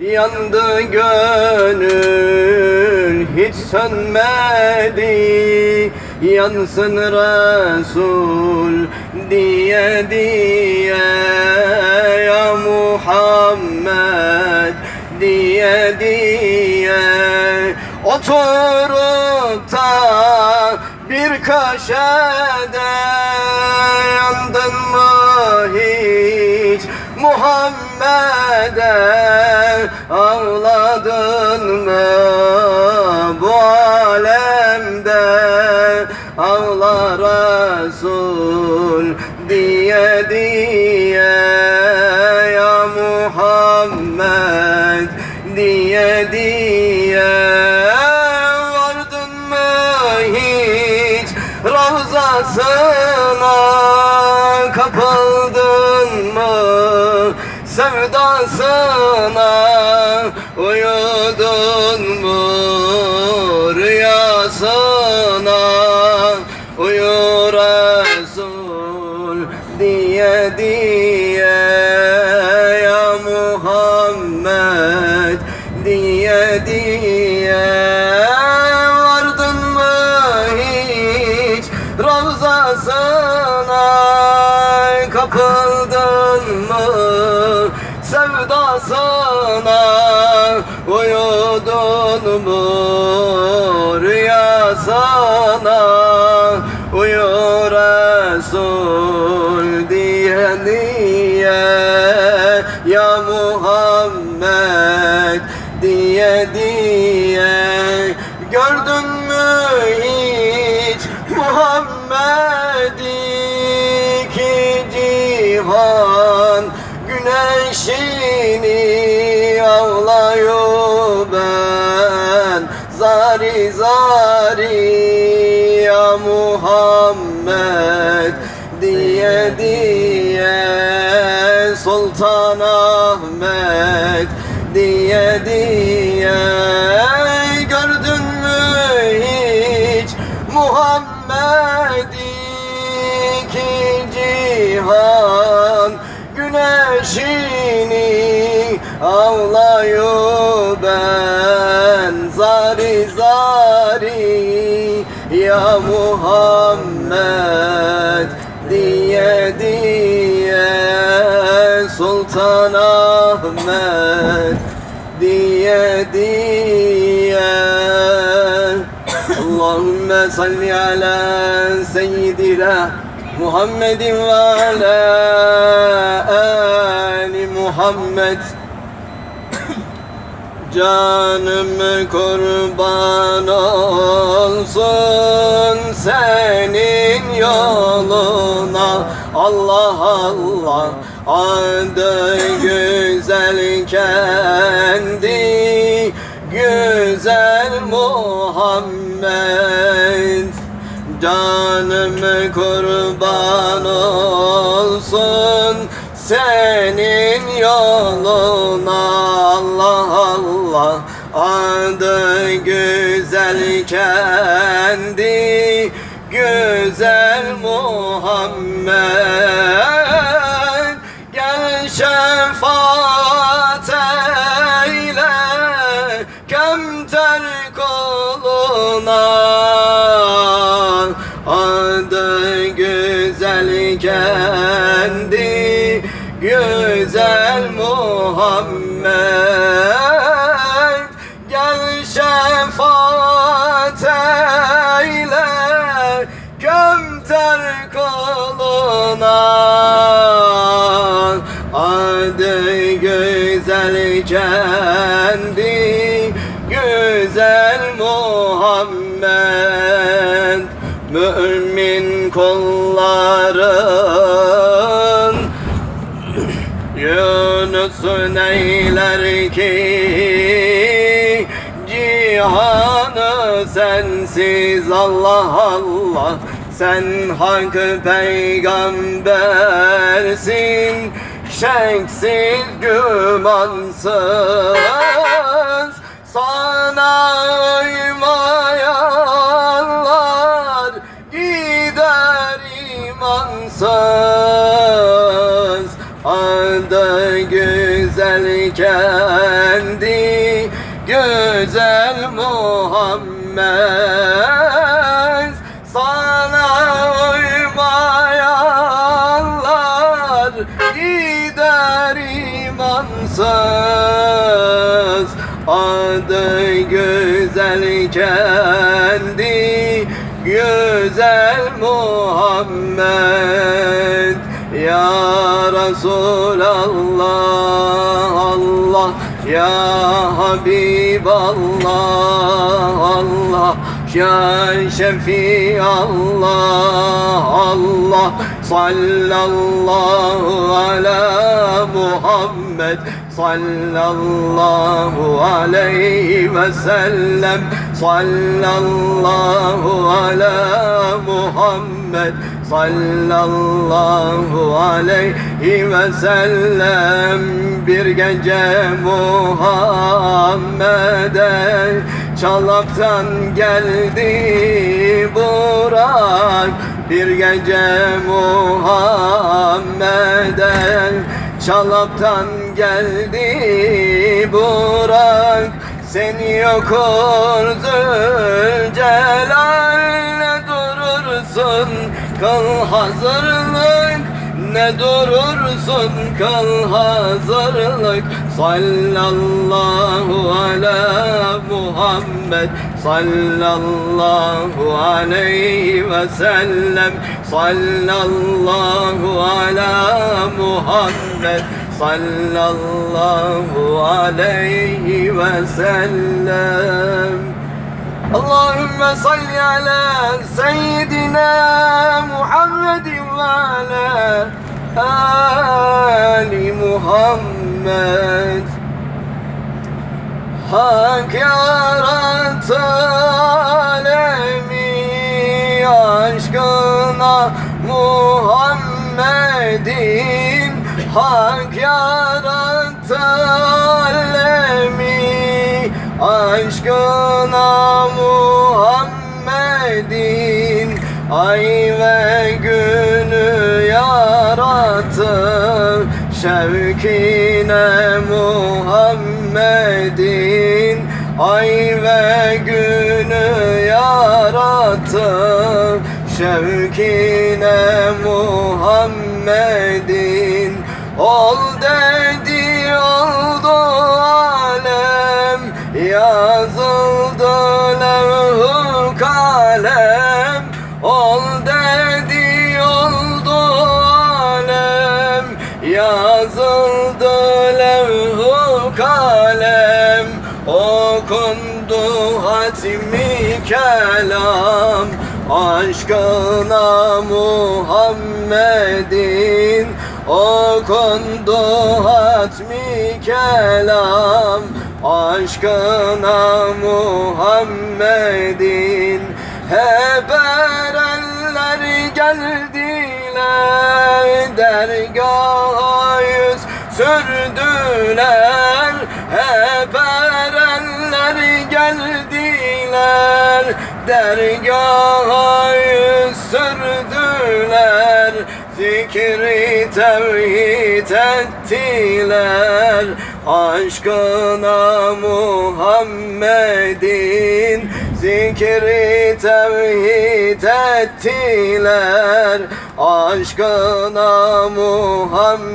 Yandı gönül hiç sönmedi. Yansın Resul diye diye Ya Muhammed diye diye. Oturup da bir köşede Yandın mı hiç Muhammed'e Ağladın mı bu alemde? Ağla Resul diye diye sevdasına uyudun mu rüyasına uyudun mu rüyasına? Uyu Resul diye niye? Ya Muhammed diye diye. Gördün mü hiç Muhammed'i? Ki cihan güneşini Hare Muhammed diye diye Sultan Ahmet diye diye. Allahümme salli ala seyyidina Muhammedin ve ala ali Muhammed Canım kurban olsun senin yoluna. Allah Allah adı güzel kendi güzel Muhammed. Gel şefaat eyle kemter koluna. Adı güzel kendi güzel Muhammed güzel kendi güzel Muhammed. Mümin kulların Yunus'un eyler ki cihanı sensiz Allah Allah. Sen hak peygambersin şeksiz gümansız sana uymayanlar gider imansız. adı imansız adı güzel kendi güzel Muhammed. Ya Resulallah Allah ya Habiballah. Allah ya Şefi Allah Allah. Sallallahu ala Muhammed. Sallallahu aleyhi ve sellem. Sallallahu ala Muhammed. Sallallahu aleyhi ve sellem. Bir gece Muhammed'e çalaptan geldi Burak. Bir gece Muhammed'e çalaptan geldi Burak. Seni yokur Zülcelal ne durursun. Kal hazırlık ne durursun? Kal hazırlık. Sallallahu ala Muhammed sallallahu aleyhi ve sellem sallallahu ala Muhammed sallallahu aleyhi ve sellem Allahümme salli ala seyyidina Muhammed ve ala Ali Muhammed Hak yarattı alemi aşkına Muhammed'in? Hak yarattı alemi aşkına Muhammed'in? Ay ve günü yarattı şevkine Muhammed'in Ay ve günü yarattı şevkine Muhammed'in. Ol kelam Aşkına Muhammed'in Okundu hatmi kelam. Aşkına Muhammed'in Hep erenler geldiler. Dergaha yüz sürdüler. Hep Dergaha yüz sürdüler Zikri tevhid ettiler. Aşkına Muhammed'in Zikri tevhid ettiler. Aşkına Muhammed'in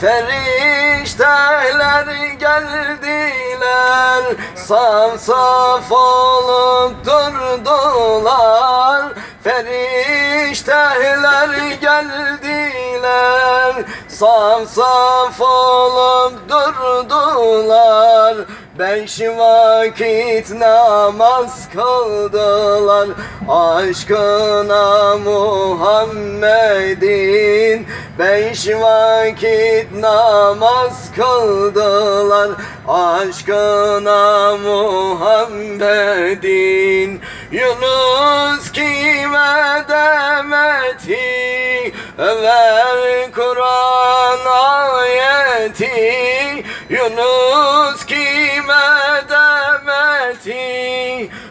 Ferişteler geldiler Saf saf olup durdular. Ferişteler geldiler Saf saf olup durdular Beş vakit namaz kıldılar Aşkına Muhammed'in. Beş vakit namaz kıldılar Aşkına Muhammed'in. Yunus kime demeti? Ver Kur'an ayeti. Yunus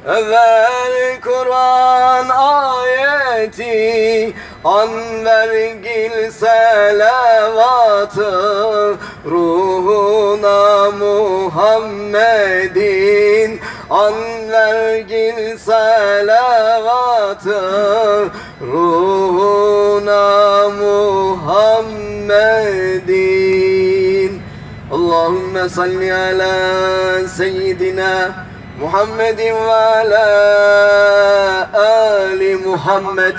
Ver Kur'an ayeti Anvergil selavatı ruhuna Muhammedin Anvergil selavatı ruhuna Muhammedin. Allahümme salli ala seyyidina Muhammedin ve ala ali Muhammed